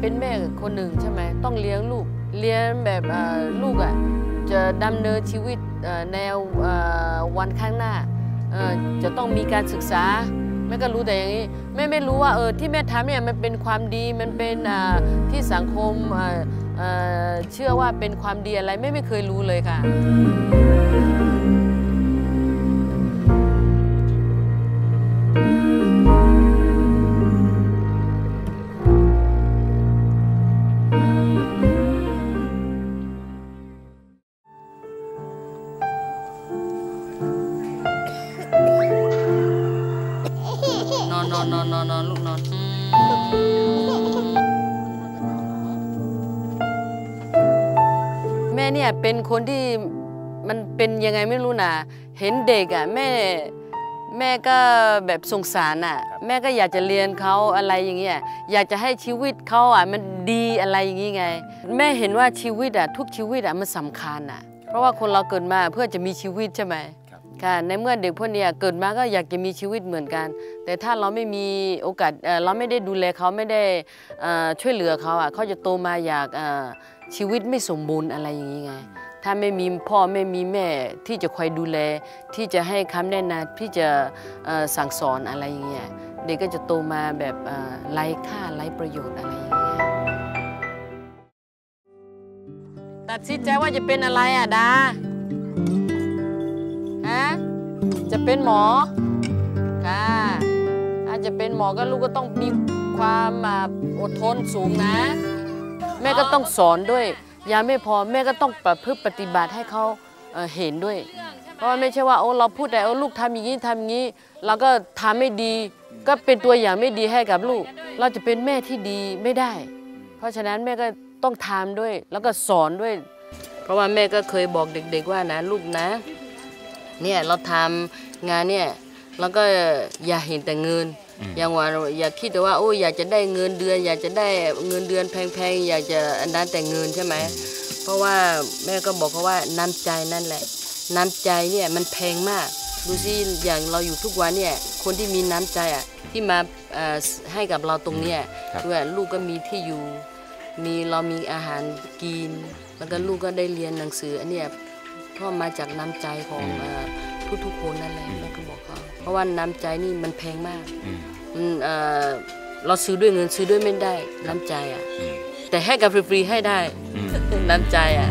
เป็นแม่คนหนึ่งใช่ไหมต้องเลี้ยงลูก เลี้ยงแบบลูกอะจะดำเนินชีวิตแนววันข้างหน้าจะต้องมีการศึกษาแม่ก็รู้แต่อย่างนี้แม่ไม่รู้ว่าเออที่แม่ทำเนี่ยมันเป็นความดีมันเป็นที่สังคมเชื่อว่าเป็นความดีอะไรแม่ไม่เคยรู้เลยค่ะ นอนนอนนอนนอนนอนลูกนอนแม่เนี่ยเป็นคนที่มันเป็นยังไงไม่รู้นะเห็นเด็กอะแม่แม่ก็แบบสงสารอะ แม่ก็อยากจะเรียนเขาอะไรอย่างเงี้ยอยากจะให้ชีวิตเขาอะมันดีอะไรอย่างงี้ไง แม่เห็นว่าชีวิตอะทุกชีวิตอะมันสำคัญอะ เพราะว่าคนเราเกิดมาเพื่อจะมีชีวิตใช่ไหม ค่ะในเมื่อเด็กพวกนี้เกิดมาก็อยากจะมีชีวิตเหมือนกัน แต่ถ้าเราไม่มีโอกาสเราไม่ได้ดูแลเขาไม่ได้ช่วยเหลือเขาอะเขาจะโตมาอยากชีวิตไม่สมบูรณ์อะไรอย่างนี้ไงถ้าไม่มีพ่อไม่มีแม่ที่จะคอยดูแล ที่จะให้คำแนะนำที่จะสั่งสอนอะไรอย่างเงี้ยเด็กก็จะโตมาแบบไร้ค่าไร้ประโยชน์อะไรอย่างเงี้ยตัดสินใจว่าจะเป็นอะไรอะดา เป็นหมอค่ะอาจะเป็นหมอก็ลูกก็ต้องมีความอ่าอดทนสูงนะ แม่ก็ต้องสอนด้วยยาไม่พอแม่ก็ต้องประพฤติปฏิบัติให้เขาเเห็นด้วย เพราะว่าไม่ใช่ว่าโอ้เราพูดแต่โอ้ลูกทำอย่างนี้ทำอย่างนี้เราก็ทำไม่ดี ก็เป็นตัวอย่างไม่ดีให้กับลูก เราจะเป็นแม่ที่ดีไม่ได้ เพราะฉะนั้นแม่ก็ต้องทำด้วยแล้วก็สอนด้วย เพราะว่าแม่ก็เคยบอกเด็ก ๆว่านะลูกนะ เนี่ยเราทำงานเนี่ยเราก็อย่าเห็นแต่เงิน อย่างว่าอย่าคิดแต่ว่าโอ้ยอยากจะได้เงินเดือน อยากจะได้เงินเดือนแพงๆอยากจะอันนั้นแต่เงินใช่ไหมเพราะว่าแม่ก็บอกเขาว่าน้ำใจนั่นแหละ น้ำใจเนี่ยมันแพงมากดูสิอย่างเราอยู่ทุกวันเนี่ยคนที่มีน้ำใจอะที่มาเอ่อให้กับเราตรงเนี้ยครับด้วยลูกก็มีที่อยู่ มีเรามีอาหารกิน แล้วก็ลูกก็ได้เรียนหนังสืออันเนี้ย เพราะมาจากน้ำใจของเอ่อทุกๆคนนั่นแหละแม่ก็บอกเขาเพราะว่าน้ำใจนี่มันแพงมากอืมมันเอ่อเราซื้อด้วยเงินซื้อด้วยไม่ได้น้ำใจอะอืมแต่ให้กับฟรีๆให้ได้อืมน้ำใจอะ